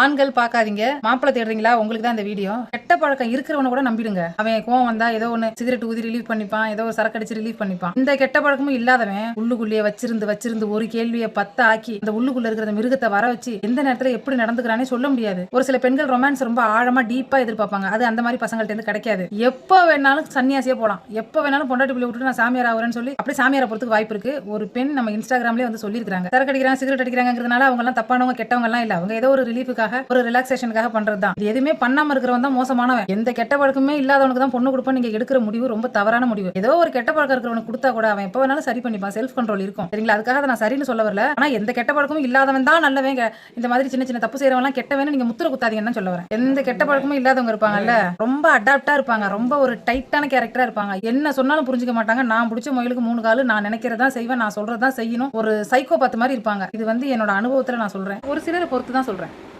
ஆண்கள் பார்க்காதீங்க. மாப்பிள்ளை தேடுறீங்களா? உங்களுக்கு தான் இந்த வீடியோ. பழக்கம் இருக்கிறவன கூட நம்பிடுங்க. அவன் கோவம் வந்தா ஏதோ ஒன்று சிகரெட் ஊதி ரிலீவ் பண்ணிப்பான் ஏதோ ஒரு சரக்கு அடிச்சு ரிலீவ் பண்ணிப்பான். இந்த கெட்ட பழக்கமும் இல்லாதவன் உள்ளுக்குள்ளேயே வச்சிருந்து வச்சிருந்து ஒரு கேள்வியை பத்த ஆக்கி அந்த உள்ளுக்குள்ள இருக்கிற மிருகத்தை வர வச்சு எந்த நேரத்துல எப்படி நடந்துக்கிறானே சொல்ல முடியாது. ஒரு சில பெண்கள் ரொமான்ஸ் ரொம்ப ஆழமா டீப்பா எதிர்பார்ப்பாங்க. அது அந்த மாதிரி பசங்கள்ட்ட இருந்து கிடைக்காது. எப்போ வேணாலும் சன்னியாசியே போலாம். எப்போ வேணாலும் பொண்டாட்டி பிள்ளை விட்டுட்டு நான் சாமியார் ஆகுறேன்னு சொல்லி அப்படியே சாமியாரை போறதுக்கு வாய்ப்பு இருக்கு. ஒரு பெண் நம்ம இன்ஸ்டாகிராம்லயே வந்து சொல்லியிருக்காங்க சரக்கு அடிக்கிறாங்க சிகரெட் அடிக்கிறாங்கிறதுனால அவங்க எல்லாம் தப்பானவங்க கெட்டவங்க எல்லாம் இல்ல. அவங்க ஏதோ ஒரு ரிலீஃபுக்காக ஒரு ரிலாக்ஸேஷனுக்காக பண்றது தான் எதுவுமே பண்ணாம இருக்கிறவன் தான் மோசமான மோசமானவன் எந்த கெட்ட பழக்கமே இல்லாதவனுக்கு தான் பொண்ணு கொடுப்போம் நீங்க எடுக்கிற முடிவு ரொம்ப தவறான முடிவு. ஏதோ ஒரு கெட்ட பழக்கம் இருக்கிறவனுக்கு கொடுத்தா கூட அவன் எப்போ வேணாலும் சரி பண்ணிப்பான். செல்ஃப் கண்ட்ரோல் இருக்கும். சரிங்களா? அதுக்காக நான் சரின்னு சொல்ல வரல. ஆனா எந்த கெட்ட பழக்கமும் இல்லாதவன் தான் நல்லவங்க இந்த மாதிரி சின்ன சின்ன தப்பு செய்யறவன் கெட்டவன் நீங்க முத்திர குத்தாதீங்கன்னு சொல்ல வரேன். எந்த கெட்ட பழக்கமும் இல்லாதவங்க இருப்பாங்கல்ல ரொம்ப அடாப்டா இருப்பாங்க. ரொம்ப ஒரு டைட்டான கேரக்டரா இருப்பாங்க. என்ன சொன்னாலும் புரிஞ்சுக்க மாட்டாங்க. நான் பிடிச்ச முயலுக்கு மூணு காலு. நான் நினைக்கிறதா செய்வேன். நான் சொல்றதா செய்யணும். ஒரு சைக்கோ பார்த்த மாதிரி இருப்பாங்க. இது வந்து என்னோட அனுபவத்துல நான் சொல்றேன். ஒரு சிலரை பொறுத்து தான் சொல்றேன்.